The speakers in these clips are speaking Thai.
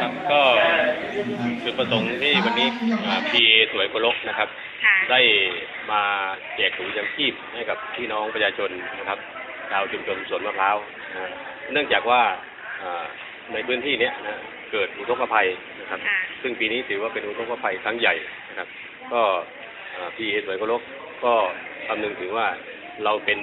ครับก็จุดประสงค์ที่วันนี้พีเอสวยโกลกนะครับค่ะได้มาแจกถุงยังชีพให้กับพี่น้องประชาชนนะครับชาวชุมชนสวนมะพร้าวนะเนื่องจากว่าอ่าในพื้นที่เนี้ยนะเกิดอุทกภัยนะครับค่ะซึ่งปีนี้ถือว่าเป็นอุทกภัยครั้งใหญ่นะครับ ก็พีเอสวยโกลกก็คำนึงถึงว่าเราเป็น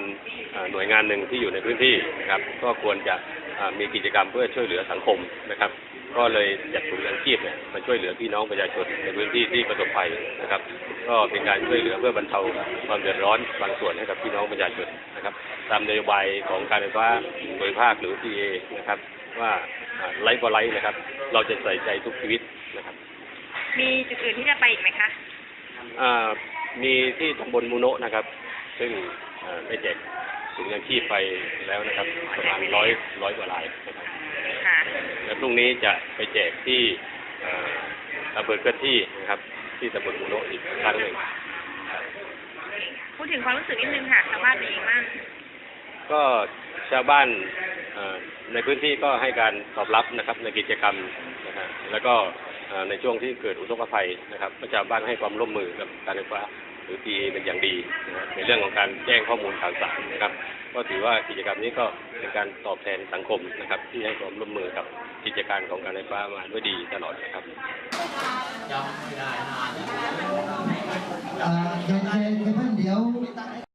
อ่าหน่วยงานหนึ่งที่อยู่ในพื้นที่นะครับ ก็ควรจะอ่า มีกิจกรรมเพื่อช่วยเหลือสังคมนะครับ ก็เลยจัดถุงยางชีพเนี่ยมาช่วยเหลือพี่น้องประชาชนในพื้นที่ที่ประสบภัยนะครับ ก็เป็นการช่วยเหลือเพื่อบรรเทาความเดือดร้อนบางส่วนให้กับพี่น้องประชาชนนะครับ ตามนโยบายของการไฟฟ้าโดยภาคหรือ PA นะครับ ว่าไลฟ์ก็ไลฟ์นะครับ เราจะใส่ใจทุกชีวิตนะครับ มีจุดอื่นที่จะไปอีกไหมคะอ่ามีที่ตำบลมูโนะนะครับ ซึ่งอ่าได้แจก ถุงยางชีพไปแล้วนะครับประมาณร้อยร้อยกว่าลายนะครับค่ะและพรุ่งนี้จะไปแจกที่อ่าอำเภอเคลื่อนที่นะครับ ที่ตำบลมูโนะอีกครั้งหนึ่งพูดถึงความรู้สึกนิดนึงค่ะชาวบ้านเป็นยังไงบ้างก็ชาวบ้านเอ่อในพื้นที่ก็ให้การตอบรับนะครับในกิจกรรมนะฮะแล้วก็เอ่อในช่วงที่เกิดอุทกภัยนะครับประชาวบ้านให้ความร่วมมือกับการไฟฟ้า หรือปีเป็นอย่างดีนะฮะในเรื่องของการแจ้งข้อมูลข่าวสารนะครับ ก็ถือว่ากิจกรรมนี้ก็เป็นการตอบแทนสังคมนะครับ ที่ให้ความร่วมมือกับกิจการของการไฟฟ้ามาด้วยดีตลอดนะครับเอ่อเดี๋ยวเดี๋ยวเดี๋ยว